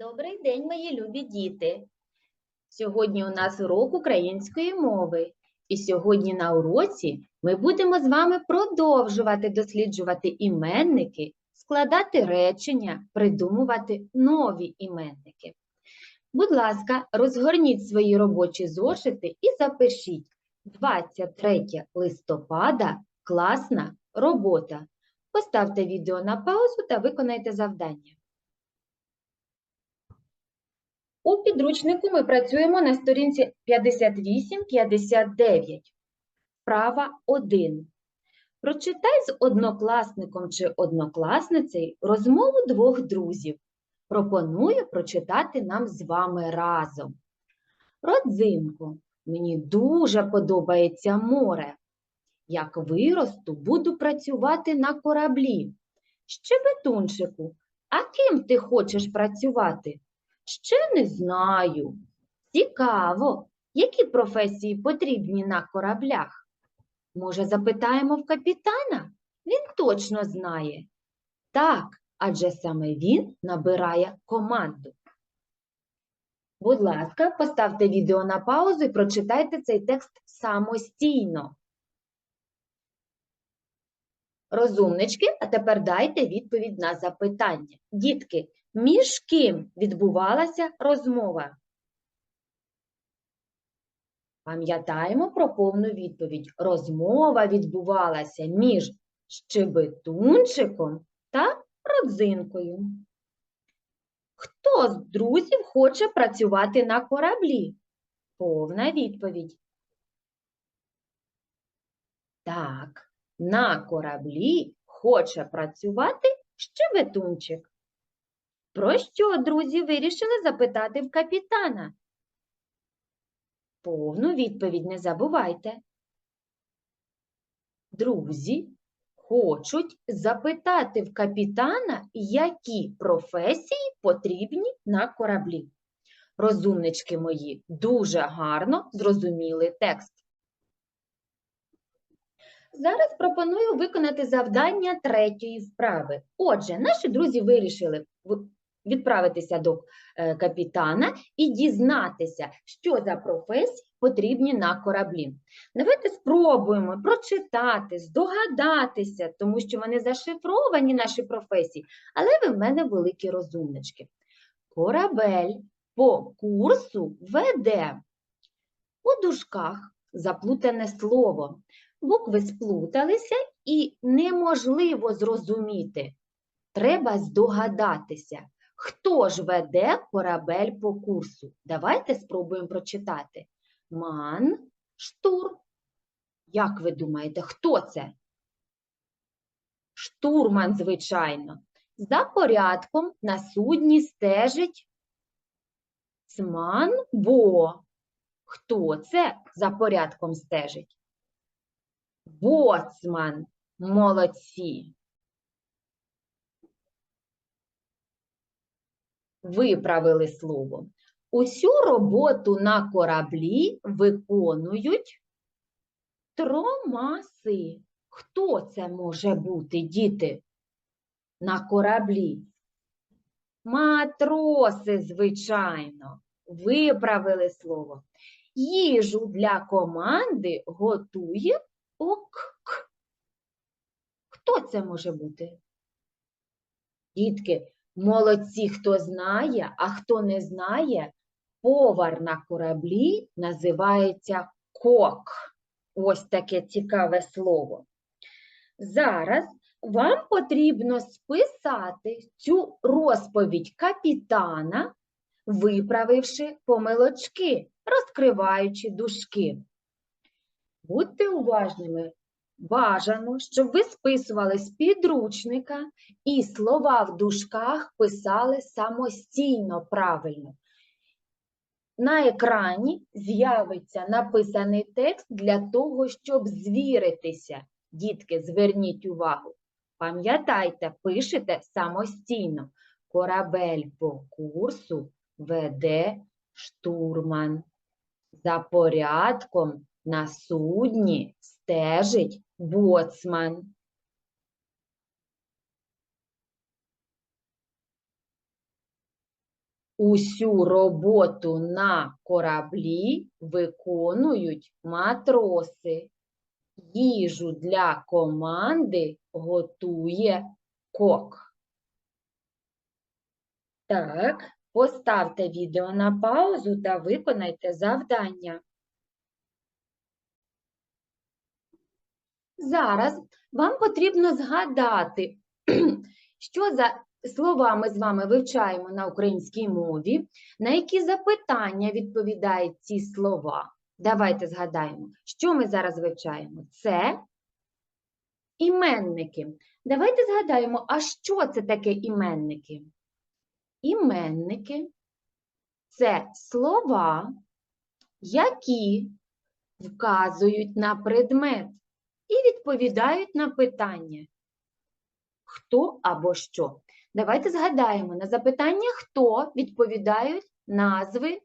Добрий день, мої любі діти! Сьогодні у нас урок української мови. І сьогодні на уроці ми будемо з вами продовжувати досліджувати іменники, складати речення, придумувати нові іменники. Будь ласка, розгорніть свої робочі зошити і запишіть 23 листопада класна робота. Поставте відео на паузу та виконайте завдання. У підручнику ми працюємо на сторінці 58-59. Права 1. Прочитай з однокласником чи однокласницею розмову двох друзів. Пропоную прочитати нам з вами разом. Родзинко, мені дуже подобається море. Як виросту, буду працювати на кораблі. Щебетунчику, а ким ти хочеш працювати? Ще не знаю. Цікаво, які професії потрібні на кораблях? Може, запитаємо в капітана? Він точно знає. Так, адже саме він набирає команду. Будь ласка, поставте відео на паузу і прочитайте цей текст самостійно. Розумнички, а тепер дайте відповідь на запитання. Дітки, між ким відбувалася розмова? Пам'ятаємо про повну відповідь. Розмова відбувалася між щебетунчиком та родзинкою. Хто з друзів хоче працювати на кораблі? Повна відповідь. Так, на кораблі хоче працювати щебетунчик. Про що друзі вирішили запитати в капітана? Повну відповідь не забувайте. Друзі хочуть запитати в капітана, які професії потрібні на кораблі. Розумнички мої дуже гарно зрозуміли текст. Зараз пропоную виконати завдання третьої вправи. Отже, наші друзі вирішили відправитися до е, капітана і дізнатися, що за професії потрібні на кораблі. Давайте спробуємо прочитати, здогадатися, тому що вони зашифровані, наші професії, але ви в мене великі розумнички. Корабель по курсу веде. У дужках заплутане слово. Букви сплуталися і неможливо зрозуміти. Треба здогадатися, хто ж веде корабель по курсу. Давайте спробуємо прочитати. Ман, штур. Як ви думаєте, хто це? Штурман, звичайно. За порядком на судні стежить цман, бо. Хто це за порядком стежить? Боцман. Молодці. Виправили слово. Усю роботу на кораблі виконують тромаси. Хто це може бути, діти, на кораблі? Матроси, звичайно. Виправили слово. Їжу для команди готує ок. Хто це може бути? Дітки, молодці, хто знає, а хто не знає, повар на кораблі називається кок. Ось таке цікаве слово. Зараз вам потрібно списати цю розповідь капітана, виправивши помилочки, розкриваючи дужки. Будьте уважними. Бажано, щоб ви списували з підручника і слова в дужках писали самостійно правильно. На екрані з'явиться написаний текст для того, щоб звіритися. Дітки, зверніть увагу. Пам'ятайте, пишете самостійно. Корабель по курсу веде штурман. За порядком на судні стежить боцман. Усю роботу на кораблі виконують матроси. Їжу для команди готує кок. Так, поставте відео на паузу та виконайте завдання. Зараз вам потрібно згадати, що за слова ми з вами вивчаємо на українській мові, на які запитання відповідають ці слова. Давайте згадаємо, що ми зараз вивчаємо. Це іменники. Давайте згадаємо, а що це таке іменники? Іменники це слова, які вказують на предмет і відповідають на питання хто або що. Давайте згадаємо, на запитання хто відповідають назви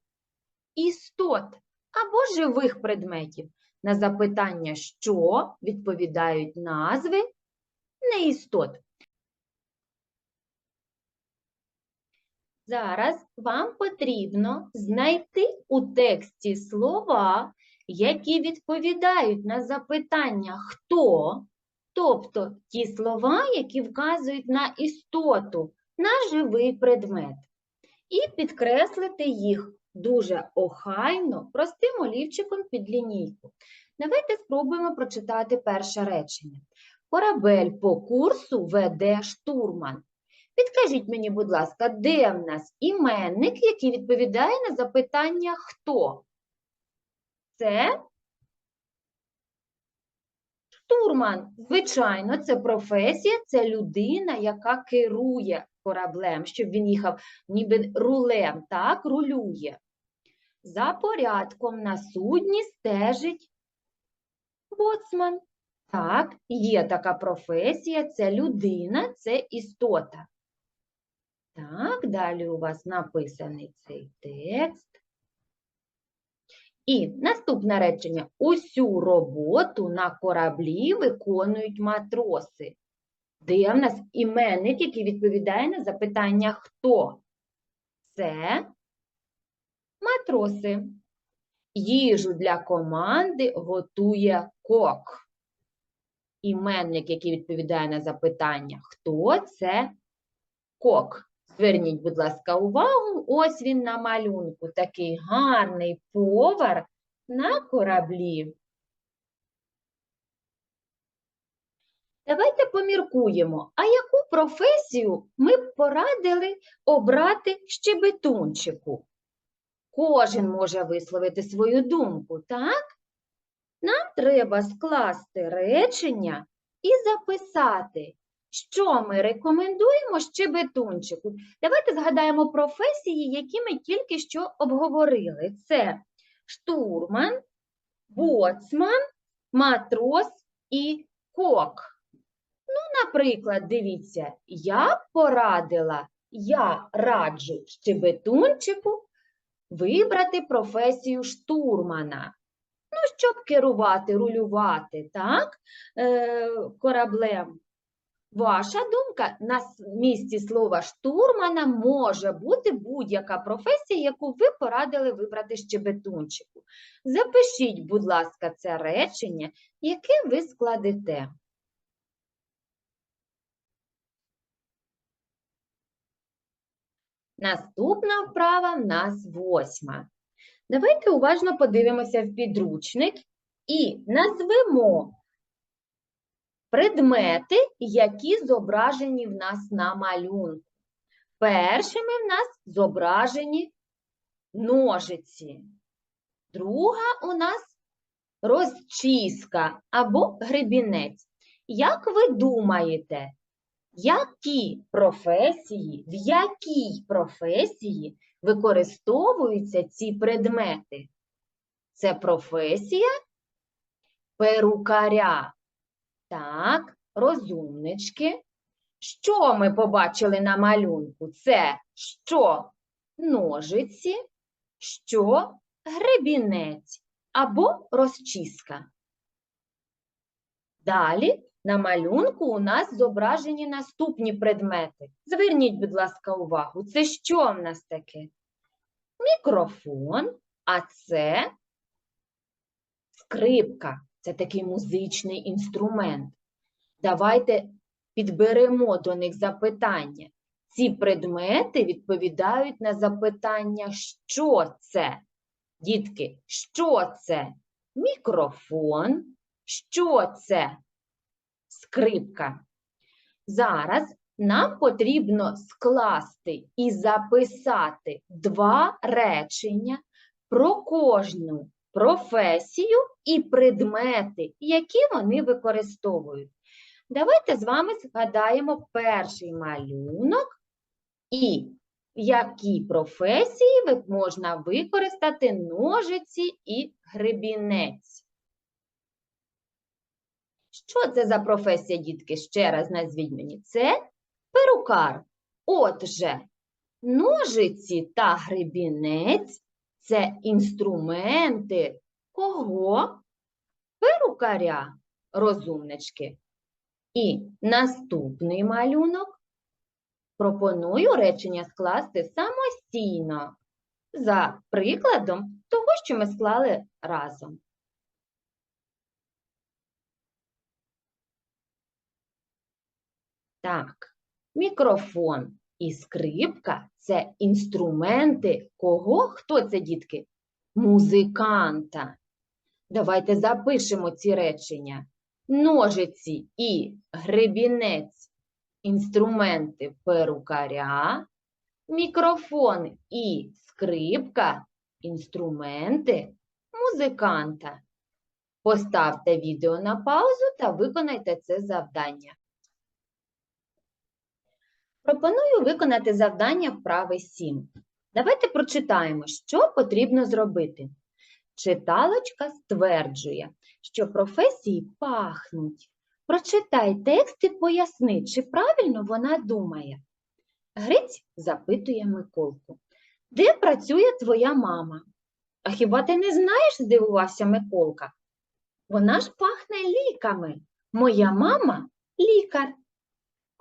істот або живих предметів. На запитання що відповідають назви неістот. Зараз вам потрібно знайти у тексті слова, які відповідають на запитання хто, тобто ті слова, які вказують на істоту, на живий предмет, і підкреслити їх дуже охайно, простим олівчиком під лінійку. Давайте спробуємо прочитати перше речення. Корабель по курсу веде штурман. Підкажіть мені, будь ласка, де в нас іменник, який відповідає на запитання хто? Це штурман. Звичайно, це професія, це людина, яка керує кораблем, щоб він їхав ніби рулем, так, рулює. За порядком на судні стежить боцман. Так, є така професія, це людина, це істота. Так, далі у вас написаний цей текст. І наступне речення. Усю роботу на кораблі виконують матроси. Де в нас іменник, який відповідає на запитання хто? Це матроси. Їжу для команди готує кок. Іменник, який відповідає на запитання хто це кок. Зверніть, будь ласка, увагу, ось він на малюнку, такий гарний повар на кораблі. Давайте поміркуємо, а яку професію ми б порадили обрати щебетунчику? Кожен може висловити свою думку, так? Нам треба скласти речення і записати, що ми рекомендуємо щебетунчику. Давайте згадаємо професії, які ми тільки що обговорили. Це штурман, боцман, матрос і кок. Ну, наприклад, дивіться, я порадила, я раджу щебетунчику вибрати професію штурмана. Ну, щоб керувати, рулювати, так, е, кораблем. Ваша думка на місці слова штурмана може бути будь-яка професія, яку ви порадили вибрати щебетунчику. Запишіть, будь ласка, це речення, яке ви складете. Наступна вправа в нас восьма. Давайте уважно подивимося в підручник і назвемо предмети, які зображені в нас на малюнку. Першими в нас зображені ножиці. Друга у нас розчіска або гребінець. Як ви думаєте, які професії, в якій професії використовуються ці предмети? Це професія перукаря. Так, розумнички. Що ми побачили на малюнку? Це що ножиці, що гребінець або розчіска. Далі на малюнку у нас зображені наступні предмети. Зверніть, будь ласка, увагу. Це що в нас таке? мікрофон, а це скрипка. Це такий музичний інструмент. Давайте підберемо до них запитання. Ці предмети відповідають на запитання, що це? Дітки, що це? Мікрофон, що це? Скрипка. Зараз нам потрібно скласти і записати два речення про кожну професію і предмети, які вони використовують. Давайте з вами згадаємо перший малюнок і в якій професії можна використати ножиці і гребінець. Що це за професія, дітки? Ще раз назвіть мені. Це перукар. Отже, ножиці та гребінець це інструменти кого? Перукаря, розумнички. І наступний малюнок пропоную речення скласти самостійно за прикладом того, що ми склали разом. Так, мікрофон і скрипка це інструменти кого? Хто це, дітки? Музиканта. Давайте запишемо ці речення. Ножиці і гребінець інструменти перукаря, мікрофон і скрипка інструменти музиканта. Поставте відео на паузу та виконайте це завдання. Пропоную виконати завдання вправи 7. Давайте прочитаємо, що потрібно зробити. Читалочка стверджує, що професії пахнуть. Прочитай текст і поясни, чи правильно вона думає. Гриць запитує Миколку. Де працює твоя мама? А хіба ти не знаєш, здивувався Миколка. Вона ж пахне ліками. Моя мама лікар.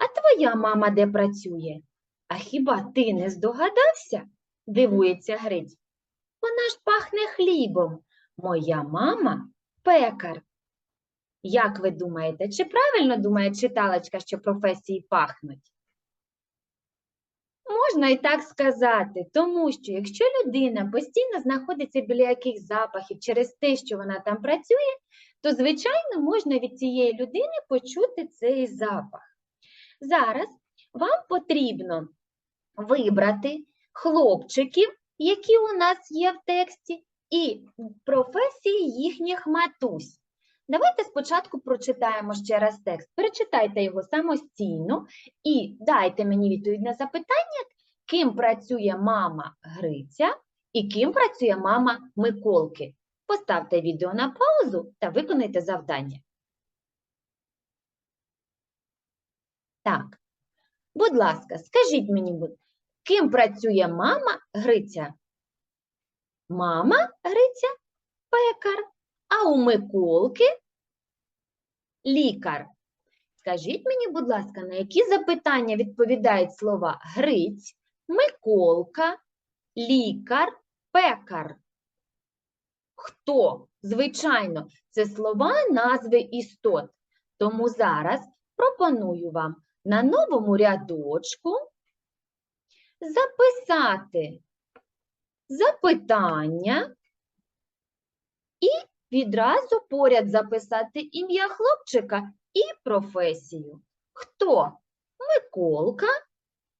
А твоя мама де працює? А хіба ти не здогадався? дивується Гриць. Вона ж пахне хлібом. Моя мама пекар. Як ви думаєте, чи правильно думає читалочка, що професії пахнуть? Можна і так сказати, тому що якщо людина постійно знаходиться біля якихось запахів через те, що вона там працює, то, звичайно, можна від цієї людини почути цей запах. Зараз вам потрібно вибрати хлопчиків, які у нас є в тексті, і професії їхніх матусь. Давайте спочатку прочитаємо ще раз текст. Перечитайте його самостійно і дайте мені відповідь на запитання, ким працює мама Гриця і ким працює мама Миколки. Поставте відео на паузу та виконайте завдання. Так, будь ласка, скажіть мені, ким працює мама Гриця? Мама Гриця пекар, а у Миколки лікар. Скажіть мені, будь ласка, на які запитання відповідають слова Гриць, Миколка, лікар, пекар? Хто? Звичайно, це слова назви істот. Тому зараз пропоную вам на новому рядочку записати запитання і відразу поряд записати ім'я хлопчика і професію. Хто? Миколка,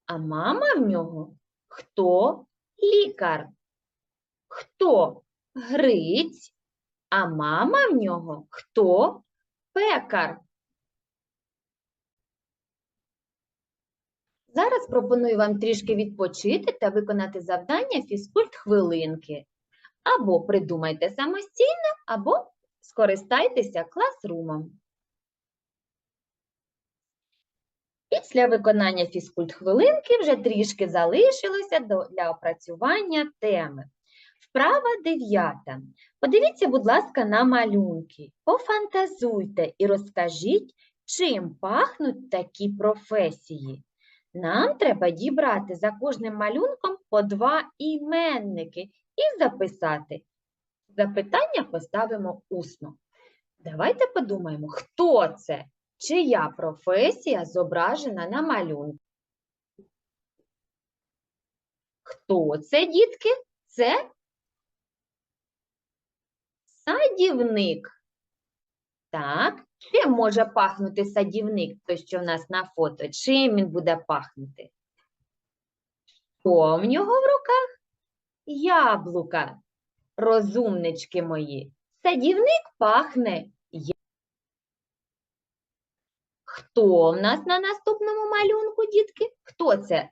а мама в нього хто? Лікар. Хто? Гриць, а мама в нього хто? Пекар. Зараз пропоную вам трішки відпочити та виконати завдання фізкульт хвилинки. Або придумайте самостійно, або скористайтеся класрумом. Після виконання фізкульт хвилинки вже трішки залишилося для опрацювання теми. Вправа дев'ята. Подивіться, будь ласка, на малюнки. Пофантазуйте і розкажіть, чим пахнуть такі професії. Нам треба дібрати за кожним малюнком по два іменники і записати. Запитання поставимо усно. Давайте подумаємо, хто це, чия професія зображена на малюнку. Хто це, дітки? Це садівник. Так, чим може пахнути садівник, той, що в нас на фото? Чим він буде пахнути? Що в нього в руках? Яблука, розумнички мої. Садівник пахне. я- Хто в нас на наступному малюнку, дітки? Хто це?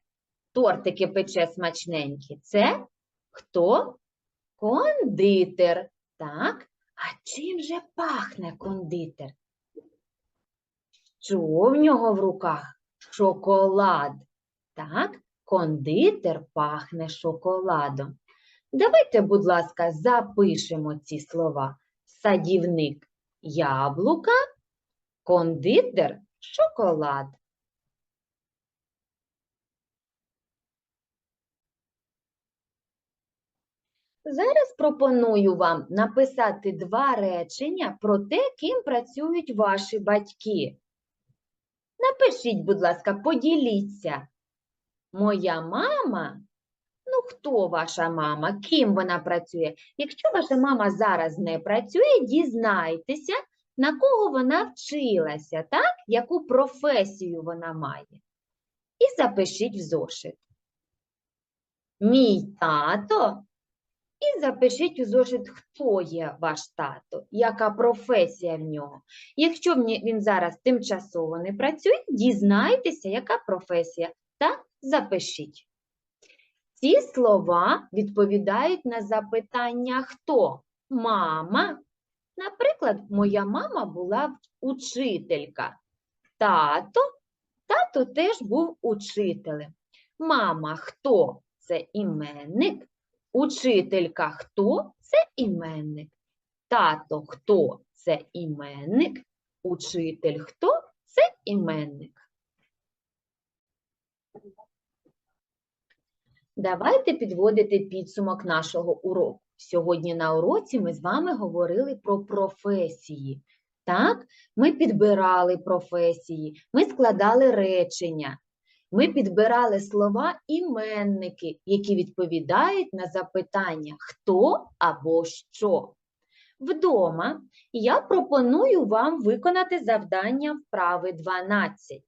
Тортики пече смачненькі. Це хто? Кондитер. Так. А чим же пахне кондитер? Що в нього в руках? Шоколад. Так, кондитер пахне шоколадом. Давайте, будь ласка, запишемо ці слова. Садівник яблука, кондитер шоколад. Зараз пропоную вам написати два речення про те, ким працюють ваші батьки. Напишіть, будь ласка, поділіться. Моя мама. Ну, хто ваша мама? Ким вона працює? Якщо ваша мама зараз не працює, дізнайтеся, на кого вона вчилася, так? Яку професію вона має. І запишіть в зошит. Мій тато і запишіть у зошит, хто є ваш тато, яка професія в нього. Якщо він зараз тимчасово не працює, дізнайтеся, яка професія, та запишіть. Ці слова відповідають на запитання хто? Мама. Наприклад, моя мама була учителька. Тато, тато теж був учителем. Мама хто? Це іменник. Учителька хто? Це іменник. Тато хто? Це іменник. Учитель хто? Це іменник. Давайте підводити підсумок нашого уроку. Сьогодні на уроці ми з вами говорили про професії. Так, ми підбирали професії, ми складали речення, ми підбирали слова іменники, які відповідають на запитання хто або що. Вдома я пропоную вам виконати завдання вправи 12.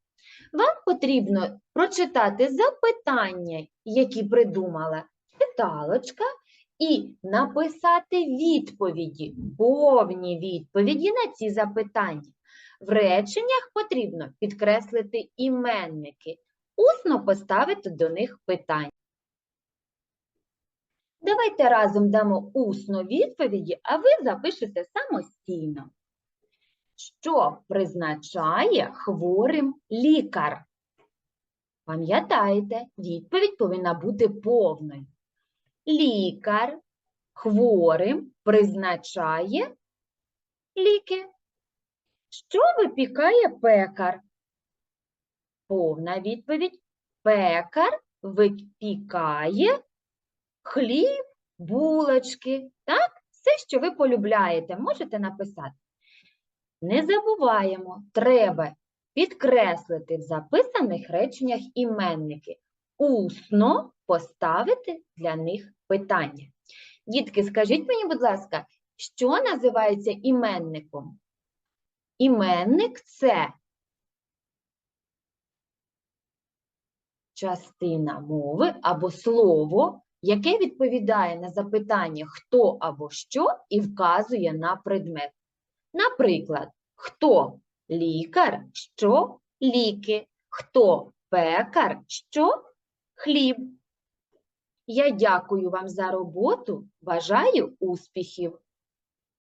Вам потрібно прочитати запитання, які придумала читалочка, і написати відповіді, повні відповіді на ці запитання. В реченнях потрібно підкреслити іменники, усно поставити до них питання. Давайте разом дамо усно відповіді, а ви запишете самостійно. Що призначає хворим лікар? Пам'ятайте, відповідь повинна бути повною. Лікар хворим призначає ліки. Що випікає пекар? Повна відповідь. Пекар випікає хліб, булочки. Так? Все, що ви полюбляєте, можете написати. Не забуваємо, треба підкреслити в записаних реченнях іменники, усно поставити для них питання. Дітки, скажіть мені, будь ласка, що називається іменником? Іменник це частина мови або слово, яке відповідає на запитання хто або що і вказує на предмет. Наприклад, хто лікар, що ліки, хто пекар, що хліб. Я дякую вам за роботу, бажаю успіхів!